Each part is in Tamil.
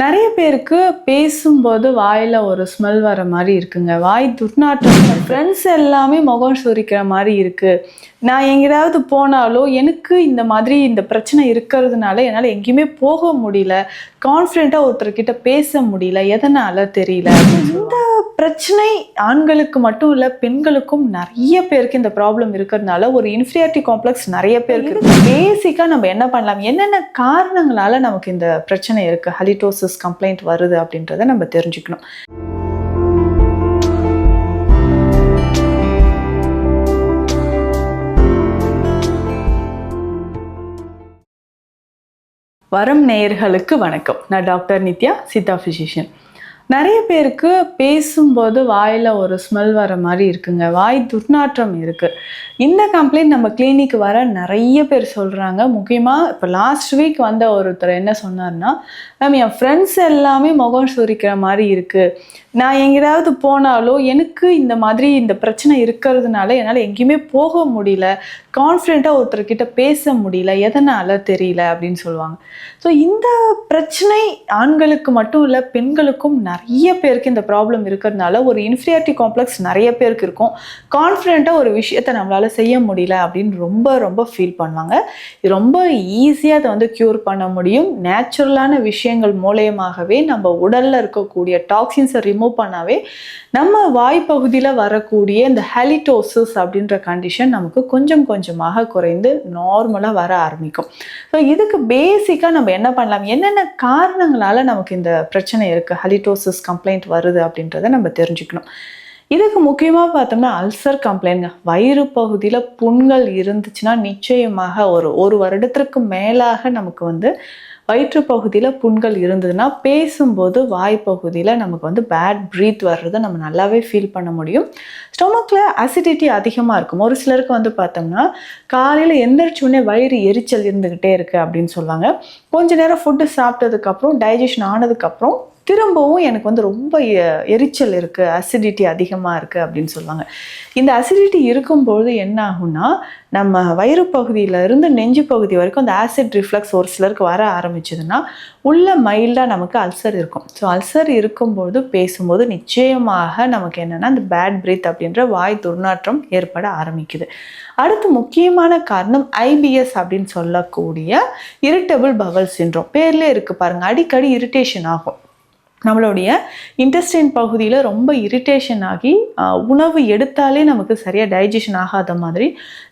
நிறைய பேருக்கு பேசும்போது வாயில் ஒரு ஸ்மெல் வர மாதிரி இருக்குங்க. வாய் துர்நாற்றம் ஃப்ரெண்ட்ஸ் எல்லாமே முகம் சுரிக்கிற மாதிரி இருக்கு. நான் எங்கேயாவது போனாலும் எனக்கு இந்த மாதிரி இந்த பிரச்சனை இருக்கிறதுனால என்னால் எங்கேயுமே போக முடியல. கான்ஃபிடென்ட்டாக ஒருத்தர்கிட்ட பேச முடியல எதனால தெரியல? இந்த பிரச்சனை ஆண்களுக்கு மட்டும் இல்லை பெண்களுக்கும் நிறைய பேருக்கு இந்த ப்ராப்ளம் இருக்கிறதுனால ஒரு இன்ஃபீரியாரிட்டி காம்ப்ளெக்ஸ் நிறைய பேருக்கு பேசிக்காக நம்ம என்ன பண்ணலாம்? என்னென்ன காரணங்களால நமக்கு இந்த பிரச்சனை இருக்கு? ஹலிடோசிஸ் கம்ப்ளைண்ட் வருது அப்படின்றத நம்ம தெரிஞ்சுக்கணும். வரம் நேயர்களுக்கு வணக்கம். நான் டாக்டர் நித்யா சித்தா ஃபிசிஷியன் நிறைய பேருக்கு பேசும்போது வாயில் ஒரு ஸ்மெல் வர மாதிரி இருக்குங்க. வாய் துர்நாற்றம் இருக்குது இந்த கம்ப்ளைண்ட் நம்ம கிளினிக் வர நிறைய பேர் சொல்கிறாங்க முக்கியமாக இப்போ லாஸ்ட் வீக் வந்த ஒருத்தர் என்ன சொன்னார்னா மேம் என் ஃப்ரெண்ட்ஸ் எல்லாமே முகம் சுரிக்கிற மாதிரி இருக்குது நான் எங்கேயாவது போனாலோ எனக்கு இந்த மாதிரி இந்த பிரச்சனை இருக்கிறதுனால என்னால் எங்கேயுமே போக முடியல. கான்ஃபிடெண்ட்டாக ஒருத்தர்கிட்ட பேச முடியல. எதனால் தெரியல அப்படின்னு சொல்லுவாங்க. ஸோ இந்த பிரச்சனை ஆண்களுக்கு மட்டும் இல்லை பெண்களுக்கும் நிறைய பேருக்கு இந்த ப்ராப்ளம் இருக்கிறதுனால ஒரு இன்ஃபீரியாரிட்டி காம்ப்ளெக்ஸ் நிறைய பேருக்கு இருக்கும். கான்ஃபிடென்ட்டாக ஒரு விஷயத்தை நம்மளால் செய்ய முடியல அப்படின்னு ரொம்ப ரொம்ப ஃபீல் பண்ணுவாங்க. ரொம்ப ஈஸியாக அதை வந்து க்யூர் பண்ண முடியும். நேச்சுரலான விஷயங்கள் மூலயமாகவே நம்ம உடலில் இருக்கக்கூடிய டாக்ஸின்ஸை ரிமூவ் பண்ணாவே நம்ம வாய்ப்பகுதியில் வரக்கூடிய இந்த ஹெலிடோசிஸ் அப்படின்ற கண்டிஷன் நமக்கு கொஞ்சம் கொஞ்சமாக குறைந்து நார்மலாக வர ஆரம்பிக்கும். ஸோ இதுக்கு பேசிக்காக நம்ம என்ன பண்ணலாம்? என்னென்ன காரணங்களால் நமக்கு இந்த பிரச்சனை இருக்குது ஹெலிடோசிஸ் கம்ப்ளைண்ட் வருது அப்படின்றத நம்ம தெரிஞ்சுக்கணும். இதுக்கு முக்கியமாக பார்த்தோம்னா அல்சர் கம்ப்ளைண்ட்ங்க வயிறு பகுதியில் புண்கள் இருந்துச்சுன்னா நிச்சயமாக ஒரு ஒரு வருடத்திற்கு மேலாக நமக்கு வந்து வயிற்று பகுதியில் புண்கள் இருந்ததுன்னா பேசும்போது வாய் பகுதியில் நமக்கு வந்து பேட் ப்ரீத் வர்றதை நம்ம நல்லாவே ஃபீல் பண்ண முடியும். ஸ்டொமக்கில் அசிடிட்டி அதிகமாக இருக்கும். ஒரு சிலருக்கு வந்து பார்த்தோம்னா காலையில் எந்திரிச்ச உடனே வயிறு எரிச்சல் இருந்துக்கிட்டே இருக்குது அப்படின்னு சொல்லுவாங்க. கொஞ்ச நேரம் ஃபுட்டு சாப்பிட்டதுக்கப்புறம் டைஜஷன் ஆனதுக்கப்புறம் திரும்பவும் எனக்கு வந்து ரொம்ப எரிச்சல் இருக்குது அசிடிட்டி அதிகமாக இருக்குது அப்படின்னு சொல்லுவாங்க. இந்த அசிடிட்டி இருக்கும்பொழுது என்ன ஆகும்னா நம்ம வயிறு பகுதியில இருந்து நெஞ்சு பகுதி வரைக்கும் அந்த ஆசிட் ரிஃப்ளக்ஸ் ஒரு சிலருக்கு வர ஆரம்பிச்சதுன்னா உள்ள மைல்டாக நமக்கு அல்சர் இருக்கும். ஸோ அல்சர் இருக்கும்போது பேசும்போது நிச்சயமாக நமக்கு என்னென்னா அந்த பேட் பிரீத் அப்படின்ற வாய் துர்நாற்றம் ஏற்பட ஆரம்பிக்குது. அடுத்து முக்கியமான காரணம் ஐபிஎஸ் அப்படின்னு சொல்லக்கூடிய இரிட்டபிள் பவல் சின்ரோம் பேர்லேயே இருக்குது பாருங்கள் அடிக்கடி இரிட்டேஷன் ஆகும். நம்மளுடைய இன்டெஸ்டைன் பகுதியில் ரொம்ப இரிட்டேஷன் ஆகி உணவு எடுத்தாலே நமக்கு சரியாக டைஜஷன் ஆகாத மாதிரி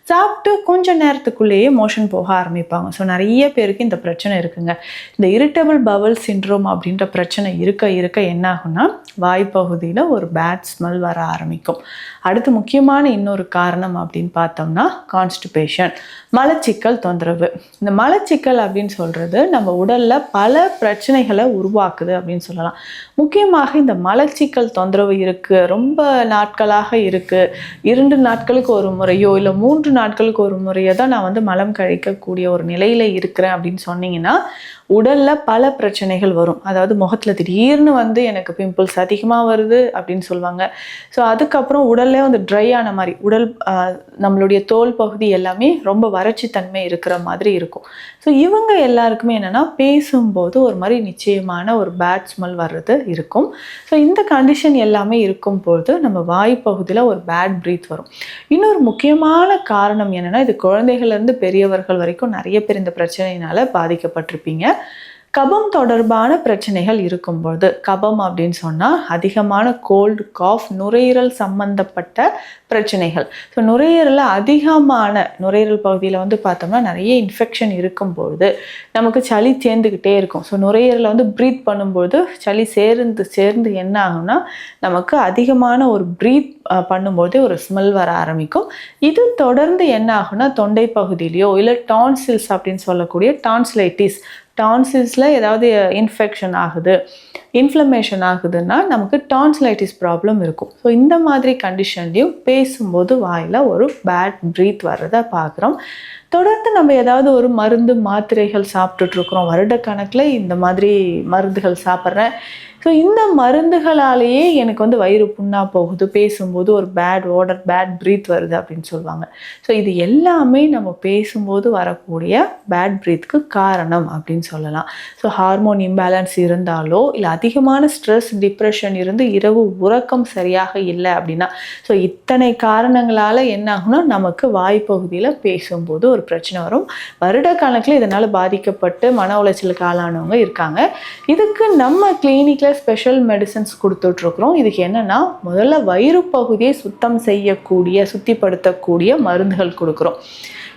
சாப்பிட்டு கொஞ்சம் நேரத்துக்குள்ளேயே மோஷன் போக ஆரம்பிப்பாங்க. ஸோ நிறைய பேருக்கு இந்த பிரச்சனை இருக்குங்க. இந்த இரிட்டபிள் பவல் சின்ட்ரோம் அப்படின்ற பிரச்சனை இருக்க இருக்க என்ன ஆகும்னா வாய்ப்பகுதியில் ஒரு பேட் ஸ்மெல் வர ஆரம்பிக்கும். அடுத்து முக்கியமான இன்னொரு காரணம் அப்படின்னு பார்த்தோம்னா கான்ஸ்டிபேஷன் மலச்சிக்கல் தொந்தரவு. இந்த மலச்சிக்கல் அப்படின்னு சொல்கிறது நம்ம உடலில் பல பிரச்சனைகளை உருவாக்குது அப்படின்னு சொல்லலாம். முக்கியமாக இந்த மலச்சிக்கல் தொந்தரவு இருக்குது ரொம்ப நாட்களாக இருக்குது இரண்டு நாட்களுக்கு ஒரு முறையோ இல்லை மூன்று நாட்களுக்கு ஒரு முறையோ தான் நான் வந்து மலம் கழிக்கக்கூடிய ஒரு நிலையில் இருக்கிறேன் அப்படின்னு சொன்னீங்கன்னா உடலில் பல பிரச்சனைகள் வரும். அதாவது முகத்தில் திடீர்னு வந்து எனக்கு பிம்பிள்ஸ் அதிகமாக வருது அப்படின்னு சொல்லுவாங்க. ஸோ அதுக்கப்புறம் உடல்லே வந்து ட்ரை ஆன மாதிரி உடல் நம்மளுடைய தோல் பகுதி எல்லாமே ரொம்ப வறட்சி தன்மை இருக்கிற மாதிரி இருக்கும். ஸோ இவங்க எல்லாருக்குமே என்னென்னா பேசும்போது ஒரு மாதிரி நிச்சயமான ஒரு பேட் ஸ்மெல் வர்றது இருக்கும். ஸோ இந்த கண்டிஷன் எல்லாமே இருக்கும்போது நம்ம வாய் பகுதியில் ஒரு பேட் ப்ரீத் வரும். இன்னொரு முக்கியமான காரணம் என்னென்னா இது குழந்தைகள்லேருந்து பெரியவர்கள் வரைக்கும் நிறைய பேர் இந்த பிரச்சனையினால் பாதிக்கப்பட்டிருப்பீங்க. கபம் தொடர்பான பிரச்சனைகள் இருக்கும்பொழுது கபம் அப்படின்னு சொன்னால் அதிகமான கோல்டு காஃப் நுரையீரல் சம்பந்தப்பட்ட பிரச்சனைகள். ஸோ நுரையீரலில் அதிகமான நுரையீரல் பகுதியில் வந்து பார்த்தோம்னா நிறைய இன்ஃபெக்ஷன் இருக்கும்பொழுது நமக்கு சளி சேர்ந்துக்கிட்டே இருக்கும். ஸோ நுரையீரலை வந்து ப்ரீத் பண்ணும்பொழுது சளி சேர்ந்து சேர்ந்து என்ன ஆகும்னா நமக்கு அதிகமான ஒரு ப்ரீத் பண்ணும்போதே ஒரு ஸ்மெல் வர ஆரம்பிக்கும். இது தொடர்ந்து என்ன ஆகும்னா தொண்டை பகுதியிலையோ இல்லை டான்சில்ஸ் அப்படின்னு சொல்லக்கூடிய டான்ஸ்லைட்டிஸ் டான்சில்ஸில் ஏதாவது இன்ஃபெக்ஷன் ஆகுது இன்ஃப்ளமேஷன் ஆகுதுன்னா நமக்கு டான்ஸ்லைட்டிஸ் ப்ராப்ளம் இருக்கும். ஸோ இந்த மாதிரி கண்டிஷன்லையும் பேசும்போது வாயில் ஒரு பேட் ப்ரீத் வர்றதை பார்க்குறோம். தொடர்ந்து நம்ம ஏதாவது ஒரு மருந்து மாத்திரைகள் சாப்பிட்டுட்ருக்குறோம் வருடக்கணக்கில் இந்த மாதிரி மருந்துகள் சாப்பிட்றேன். ஸோ இந்த மருந்துகளாலேயே எனக்கு வந்து வயிறு புண்ணாக போகுது. பேசும்போது ஒரு பேட் ஓடர் பேட் ப்ரீத் வருது அப்படின்னு சொல்லுவாங்க. ஸோ இது எல்லாமே நம்ம பேசும்போது வரக்கூடிய பேட் ப்ரீத்துக்கு காரணம் அப்படின்னு சொல்லலாம். ஸோ ஹார்மோன் இம்பேலன்ஸ் இருந்தாலோ இல்லை அதிகமான ஸ்ட்ரெஸ் டிப்ரெஷன் இருந்து இரவு உறக்கம் சரியாக இல்லை அப்படின்னா ஸோ இத்தனை காரணங்களால் என்ன ஆகும்னா நமக்கு வாய்ப்பகுதியில் பேசும்போது ஒரு பிரச்சனை வரும். வருட கணக்கில் இதனால் பாதிக்கப்பட்டு மன உளைச்சலுக்கு ஆளானவங்க இருக்காங்க. இதுக்கு நம்ம கிளினிக்கில் ஸ்பெஷல் மெடிசன்ஸ் கொடுத்துட்ருக்குறோம். இதுக்கு என்னென்னா முதல்ல வயிறு பகுதியை சுத்தம் செய்யக்கூடிய சுத்திப்படுத்தக்கூடிய மருந்துகள் கொடுக்குறோம்.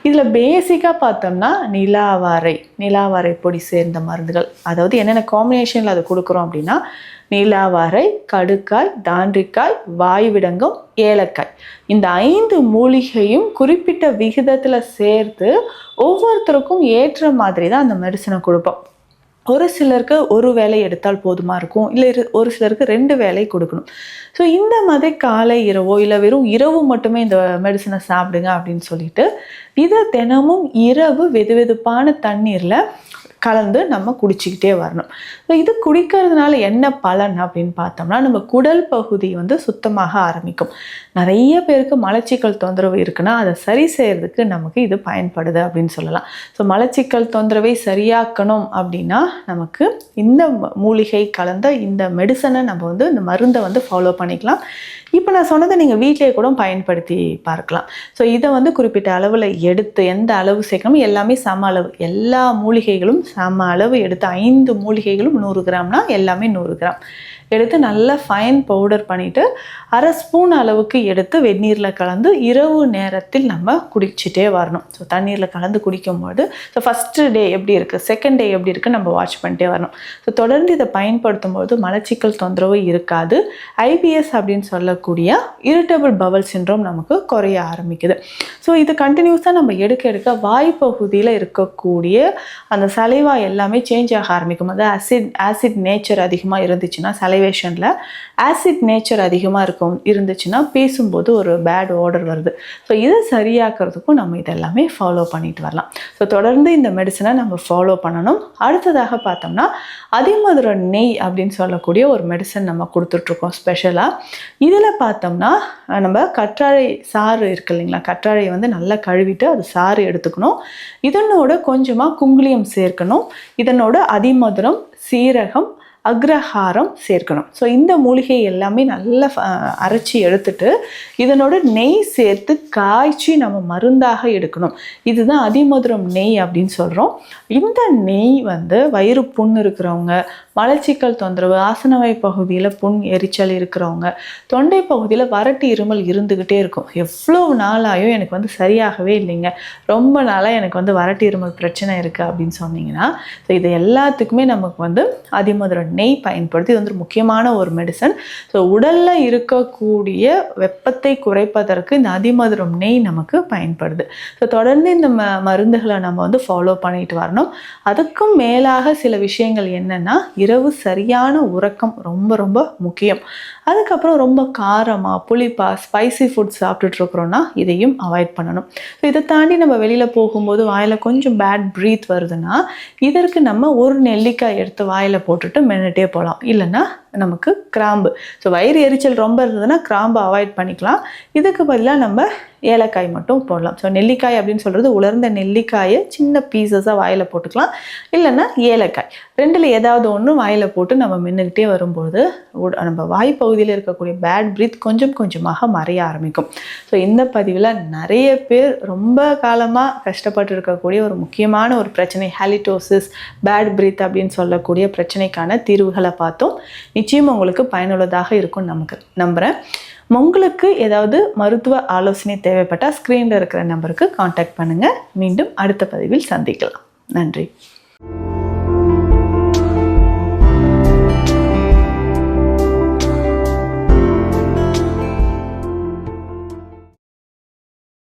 இதில் பேசிக்காக பார்த்தோம்னா நிலாவாரை நிலாவாரை பொடி சேர்ந்த மருந்துகள். அதாவது என்னென்ன காம்பினேஷனில் அது கொடுக்குறோம் அப்படின்னா நிலாவாரை கடுக்காய் தாண்டிக்காய் வாய்விடங்கம் ஏலக்காய். இந்த ஐந்து மூலிகையும் குறிப்பிட்ட விகிதத்தில் சேர்த்து ஒவ்வொருத்தருக்கும் ஏற்ற மாதிரி தான் அந்த மெடிசனை கொடுப்போம். ஒரு சிலருக்கு ஒரு வேலை எடுத்தால் போதுமா இருக்கும்? இல்லை ஒரு சிலருக்கு ரெண்டு வேலை கொடுக்கணும். ஸோ இந்த மாதிரி காலை இரவோ இல்லை வெறும் இரவு மட்டுமே இந்த மெடிசனை சாப்பிடுங்க அப்படின்னு சொல்லிட்டு இதை தினமும் இரவு வெது வெதுப்பான தண்ணீரில் கலந்து நம்ம குடிச்சிக்கிட்டே வரணும். ஸோ இது குடிக்கிறதுனால என்ன பலன் அப்படின்னு பார்த்தோம்னா நம்ம குடல் பகுதி வந்து சுத்தமாக ஆரம்பிக்கும். நிறைய பேருக்கு மலச்சிக்கல் தொந்தரவு இருக்குன்னா அதை சரி செய்கிறதுக்கு நமக்கு இது பயன்படுது அப்படின்னு சொல்லலாம். ஸோ மலச்சிக்கல் தொந்தரவை சரியாக்கணும் அப்படின்னா நமக்கு இந்த மூலிகை கலந்த இந்த மெடிசனை நம்ம வந்து இந்த மருந்தை வந்து ஃபாலோ பண்ணிக்கலாம். இப்போ நான் சொன்னதை நீங்கள் வீட்டிலேயே கூட பயன்படுத்தி பார்க்கலாம். ஸோ இதை வந்து குறிப்பிட்ட அளவில் எடுத்து எந்த அளவு சேர்க்கணும் எல்லாமே சம அளவு எல்லா மூலிகைகளும் சம அளவு எடுத்து ஐந்து மூலிகைகளும் நூறு கிராம்னா எல்லாமே நூறு கிராம். எடுத்து நல்லா ஃபைன் பவுடர் பண்ணிவிட்டு அரை ஸ்பூன் அளவுக்கு எடுத்து வெந்நீரில் கலந்து இரவு நேரத்தில் நம்ம குடிச்சிட்டே வரணும். ஸோ தண்ணீரில் கலந்து குடிக்கும்போது ஸோ ஃபஸ்ட்டு டே எப்படி இருக்குது செகண்ட் டே எப்படி இருக்குது நம்ம வாட்ச் பண்ணிட்டே வரணும். ஸோ தொடர்ந்து இதை பயன்படுத்தும் போது மலச்சிக்கல் தொந்தரவு இருக்காது. ஐபிஎஸ் அப்படின்னு சொல்ல சொல்லக்கூடிய இரிட்டபிள் பவல் சின்ரோம் நமக்கு குறைய ஆரம்பிக்குது. ஸோ இது கண்டினியூஸாக நம்ம எடுக்க எடுக்க வாய்ப்பகுதியில் இருக்கக்கூடிய அந்த சலைவா எல்லாமே சேஞ்ச் ஆக ஆரம்பிக்கும். அதாவது ஆசிட் ஆசிட் நேச்சர் அதிகமாக இருந்துச்சுன்னா சலைவேஷனில் ஆசிட் நேச்சர் அதிகமாக இருக்கும் இருந்துச்சுன்னா பேசும்போது ஒரு பேட் ஆர்டர் வருது. ஸோ இதை சரியாக்குறதுக்கும் நம்ம இதெல்லாமே ஃபாலோ பண்ணிட்டு வரலாம். ஸோ தொடர்ந்து இந்த மெடிசனை நம்ம ஃபாலோ பண்ணணும். அடுத்ததாக பார்த்தோம்னா அதிமதுர நெய் அப்படின்னு சொல்லக்கூடிய ஒரு மெடிசன் நம்ம கொடுத்துட்ருக்கோம் ஸ்பெஷலாக இதில் பார்த்தோம்னா நம்ம கற்றாழை சாறு இருக்கு இல்லைங்களா? கற்றாழையை வந்து நல்லா கழுவிட்டு அது சாறு எடுத்துக்கணும். இதனோட கொஞ்சமாக குங்குளியம் சேர்க்கணும். இதனோட அதிமதுரம் சீரகம் அக்ரஹாரம் சேர்க்கணும். ஸோ இந்த மூலிகை எல்லாமே நல்லா அரைச்சி எடுத்துட்டு இதனோட நெய் சேர்த்து காய்ச்சி நம்ம மருந்தாக எடுக்கணும். இதுதான் அதிமதுரம் நெய் அப்படின்னு சொல்கிறோம் இந்த நெய் வந்து வயிறு புண் இருக்கிறவங்க மலச்சிக்கல் தொந்தரவு ஆசனவாய் பகுதியில் புண் எரிச்சல் இருக்கிறவங்க தொண்டை பகுதியில் வறட்டு இருமல் இருந்துக்கிட்டே இருக்கும். எவ்வளோ நாளாயும் எனக்கு வந்து சரியாகவே இல்லைங்க. ரொம்ப நாளாக எனக்கு வந்து வறட்டு இருமல் பிரச்சனை இருக்குது அப்படின்னு சொன்னீங்கன்னா ஸோ இது எல்லாத்துக்குமே நமக்கு வந்து அதிமதுரம் நெய் பயன்படுத்தி இது வந்து முக்கியமான ஒரு மெடிசன் ஸோ உடலில் இருக்கக்கூடிய வெப்பத்தை குறைப்பதற்கு இந்த அதிமதுரம் நெய் நமக்கு பயன்படுது. ஸோ தொடர்ந்து இந்த ம மருந்துகளை நம்ம வந்து ஃபாலோ பண்ணிட்டு வரணும். அதுக்கும் மேலாக சில விஷயங்கள் என்னென்னா இரவு சரியான உறக்கம் ரொம்ப ரொம்ப முக்கியம். அதுக்கப்புறம் ரொம்ப காரமாக புளிப்பாக ஸ்பைசி ஃபுட் சாப்பிட்டுட்ருக்குறோன்னா இதையும் அவாய்ட் பண்ணணும். ஸோ இதை தாண்டி நம்ம வெளியில் போகும்போது வாயில் கொஞ்சம் பேட் ப்ரீத் வருதுன்னா இதற்கு நம்ம ஒரு நெல்லிக்காய் எடுத்து வாயில் போட்டுட்டு நின்றுட்டே போகலாம் இல்லைன்னா நமக்கு கிராம்பு. ஸோ வயிறு எரிச்சல் ரொம்ப இருந்ததுன்னா கிராம்பு அவாய்ட் பண்ணிக்கலாம். இதுக்கு பதிலாக நம்ம ஏலக்காய் மட்டும் போடலாம். ஸோ நெல்லிக்காய் அப்படின்னு சொல்கிறது உலர்ந்த நெல்லிக்காயை சின்ன பீசஸாக வாயில் போட்டுக்கலாம். இல்லைன்னா ஏலக்காய். ரெண்டில் ஏதாவது ஒன்று வாயில் போட்டு நம்ம மின்னுக்கிட்டே வரும்போது நம்ம வாய் பகுதியில் இருக்கக்கூடிய பேட் ப்ரீத் கொஞ்சம் கொஞ்சமாக மறைய ஆரம்பிக்கும். ஸோ இந்த பதிவில் நிறைய பேர் ரொம்ப காலமாக கஷ்டப்பட்டு இருக்கக்கூடிய ஒரு முக்கியமான ஒரு பிரச்சனை ஹாலிட்டோசிஸ் பேட் ப்ரீத் அப்படின்னு சொல்லக்கூடிய பிரச்சனைக்கான தீர்வுகளை பார்த்தோம். நிச்சயம் உங்களுக்கு பயனுள்ளதாக இருக்கும் நமக்கு நம்புகிறேன் உங்களுக்கு ஏதாவது மருத்துவ ஆலோசனை தேவைப்பட்டால் ஸ்க்ரீனில் இருக்கிற நம்பருக்கு காண்டாக்ட் பண்ணுங்கள் மீண்டும் அடுத்த பதிவில் சந்திக்கலாம். நன்றி.